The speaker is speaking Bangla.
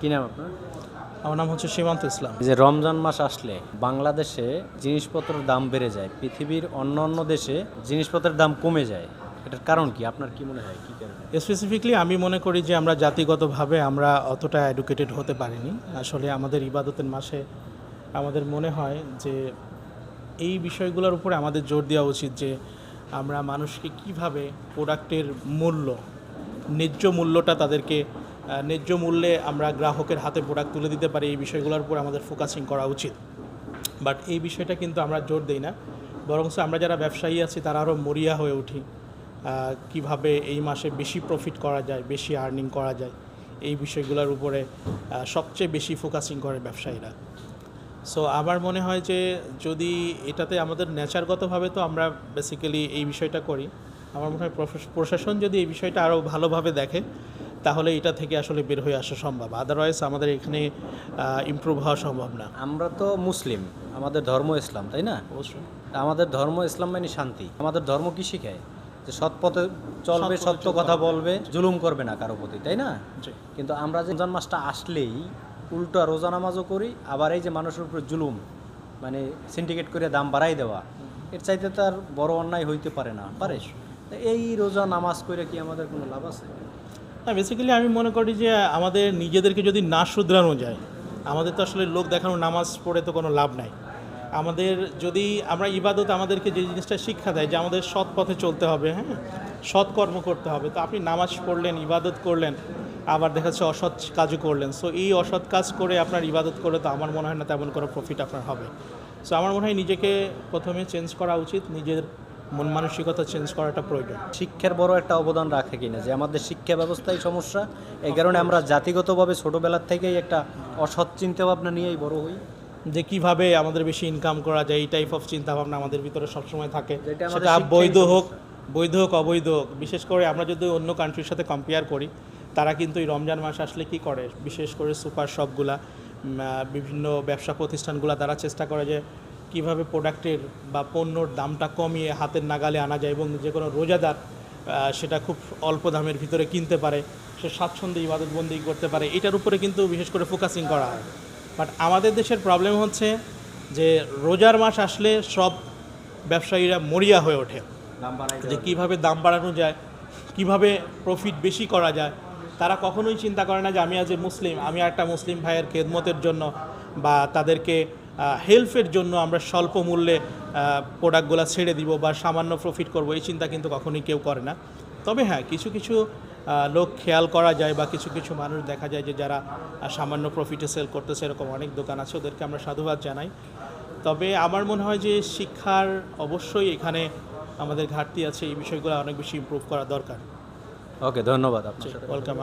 কি নাম আপনার? আমার নাম হচ্ছে সীমান্ত ইসলাম। যে রমজান মাস আসলে বাংলাদেশে জিনিসপত্রের দাম বেড়ে যায় পৃথিবীর অন্য অন্য দেশে জিনিসপত্রের দাম কমে যায়। এটার কারণ কি? আপনার কি মনে হয়? কি কারণে? স্পেসিফিকলি আমি মনে করি যে আমরা জাতিগতভাবে আমরা অতটা এডুকেটেড হতে পারিনি। আসলে আমাদের ইবাদতের মাসে আমাদের মনে হয় যে এই বিষয়গুলোর উপরে আমাদের জোর দেওয়া উচিত যে আমরা মানুষকে কীভাবে প্রোডাক্টের মূল্য ন্যায্য মূল্যটা তাদেরকে ন্যায্য মূল্যে আমরা গ্রাহকের হাতে প্রোডাক্ট তুলে দিতে পারি, এই বিষয়গুলোর উপর আমাদের ফোকাসিং করা উচিত। বাট এই বিষয়টা কিন্তু আমরা জোর দিই না। বরং আমরা যারা ব্যবসায়ী আছি, তারা আরও মরিয়া হয়ে উঠি কীভাবে এই মাসে বেশি প্রফিট করা যায়, বেশি আর্নিং করা যায়, এই বিষয়গুলোর উপরে সবচেয়ে বেশি ফোকাসিং করে ব্যবসায়ীরা। সো আমার মনে হয় যে যদি এটাতে আমাদের নেচারগতভাবে তো আমরা বেসিক্যালি এই বিষয়টা করি, আমার মনে হয় প্রশাসন যদি এই বিষয়টা আরও ভালোভাবে দেখে তাহলে এটা থেকে আসলে বের হয়ে আসা সম্ভব। আদারওয়াইজ আমাদের এখানে ইমপ্রুভ হওয়া সম্ভব না। আমরা তো মুসলিম আমাদের ধর্ম ইসলাম তাই না? অবশ্যই। আমাদের ধর্ম ইসলাম মানে শান্তি। আমাদের ধর্ম কি শিখায়? যে সৎ পথে চলবে সত্য কথা বলবে জুলুম করবে না কারও প্রতি তাই না? কিন্তু আমরা যে রমজান মাসটা আসলেই উল্টো রোজা নামাজও করি আবার এই যে মানুষের উপরে জুলুম মানে সিন্ডিকেট করে দাম বাড়াই দেওয়া এর চাইতে তার বড় অন্যায় হইতে পারে না পারে? এই রোজা নামাজ করে কি আমাদের কোনো লাভ আছে? না বেসিক্যালি আমি মনে করি যে আমাদের নিজেদেরকে যদি না শুধরানো যায়, আমাদের তো আসলে লোক দেখানো, নামাজ পড়ে তো কোনো লাভ নাই। আমাদের যদি আমরা ইবাদত আমাদেরকে যে জিনিসটা শিক্ষা দেয় যে আমাদের সৎ পথে চলতে হবে হ্যাঁ? সৎ কর্ম করতে হবে। তো আপনি নামাজ পড়লেন, ইবাদত করলেন, আবার দেখা যাচ্ছে অসৎ কাজও করলেন। সো এই অসৎ কাজ করে আপনার ইবাদত করে তো আমার মনে হয় না তেমন কোনো প্রফিট আপনার হবে। সো আমার মনে হয় নিজেকে প্রথমে চেঞ্জ করা উচিত, নিজের মন মানসিকতা চেঞ্জ করাটা প্রয়োজন। শিক্ষার বড় একটা অবদান রাখে কিনা যে আমাদের শিক্ষা ব্যবস্থায় সমস্যা এই কারণে আমরা জাতিগতভাবে ছোটোবেলার থেকেই একটা অসৎ চিন্তা ভাবনা নিয়েই বড় হই। যে কীভাবে আমাদের বেশি ইনকাম করা যায় এই টাইপ অফ চিন্তা ভাবনা আমাদের ভিতরে সবসময় থাকে। সেটা বৈধ হোক বৈধ হোক অবৈধ হোক বিশেষ করে আমরা যদি অন্য কান্ট্রির সাথে কম্পেয়ার করি তারা কিন্তু এই রমজান মাস আসলে কি করে? বিশেষ করে সুপার শপগুলা বিভিন্ন ব্যবসা প্রতিষ্ঠানগুলা তারা চেষ্টা করে যে কীভাবে প্রোডাক্টের বা পণ্যর দামটা কমিয়ে হাতের নাগালে আনা যায় এবং যে কোনো রোজাদার সেটা খুব অল্প দামের ভিতরে কিনতে পারে সে স্বাচ্ছন্দ্যে ইবাদতবন্দি করতে পারে এটার উপরে কিন্তু বিশেষ করে ফোকাসিং করা হয়। বাট আমাদের দেশের প্রবলেম হচ্ছে যে রোজার মাস আসলে সব ব্যবসায়ীরা মরিয়া হয়ে ওঠে। যে কীভাবে দাম বাড়ানো যায় কীভাবে প্রফিট বেশি করা যায় তারা কখনোই চিন্তা করে না যে আমি আজ মুসলিম আমি একটা মুসলিম ভাইয়ের খেদমতের জন্য বা তাদেরকে হেল্পের জন্য আমরা স্বল্প মূল্যে প্রোডাক্টগুলো ছেড়ে দিব বা সামান্য প্রফিট করব এই চিন্তা কিন্তু কখনোই কেউ করে না। তবে হ্যাঁ কিছু কিছু লোক খেয়াল করা যায় বা কিছু কিছু মানুষ দেখা যায় যে যারা সামান্য প্রফিটে সেল করতেছে এরকম অনেক দোকান আছে ওদেরকে আমরা সাধুবাদ জানাই। তবে আমার মনে হয় যে শিক্ষার অবশ্যই এখানে আমাদের ঘাটতি আছে এই বিষয়গুলো অনেক বেশি ইম্প্রুভ করা দরকার। ওকে ধন্যবাদ আপনার ওয়েলকাম